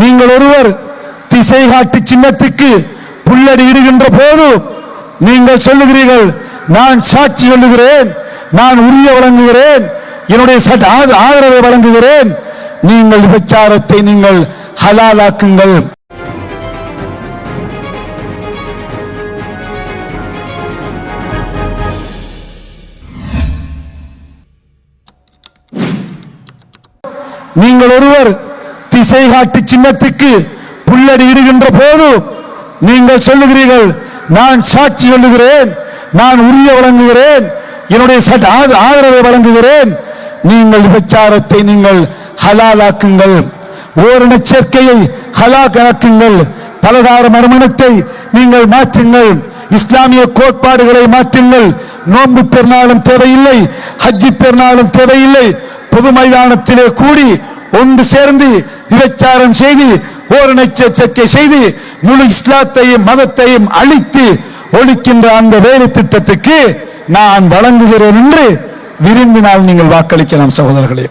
நீங்கள் ஒருவர் திசை காட்டு சின்னத்துக்கு புள்ளடி இடுகின்ற போது நீங்கள் சொல்லுகிறீர்கள் நான் சாட்சி சொல்லுகிறேன் நான் உரிய வழங்குகிறேன் என்னுடைய ஆதரவை வழங்குகிறேன். நீங்கள் விபச்சாரத்தை நீங்கள் ஹலாலாக்குங்கள். நீங்கள் ஒருவர் திசை சின்னத்துக்கு புள்ளடி இடுகின்ற போது நீங்கள் சொல்லுகிறீர்கள் நான் சாட்சி சொல்லுகிறேன் நான் உரிய வழங்குகிறேன் என்னுடைய ஆத- ஆதரவை வழங்குகிறேன். நீங்கள் விபச்சாரத்தை நீங்கள் ஹலாலாக்குங்கள். ஓரண சேர்க்கையை ஹலாலாக்குங்கள் பலதார மறுமணத்தை நீங்கள் மாற்றுங்கள். இஸ்லாமிய கோட்பாடுகளை மாற்றுங்கள். நோன்பு பெருநாளும் தேவையில்லை ஹஜ்ஜி பெருநாளும் தேவையில்லை. பொது மைதானத்திலே கூடி ஒன்று சேர்ந்து விபச்சாரம் செய்து ஓரணை செய்து முழு இஸ்லாத்தையும் மதத்தையும் அழித்து ஒழிக்கின்ற அந்த வேலை திட்டத்துக்கு நான் வழங்குகிறேன் என்று விரும்பினால் நீங்கள் வாக்களிக்கலாம் சகோதரர்களே.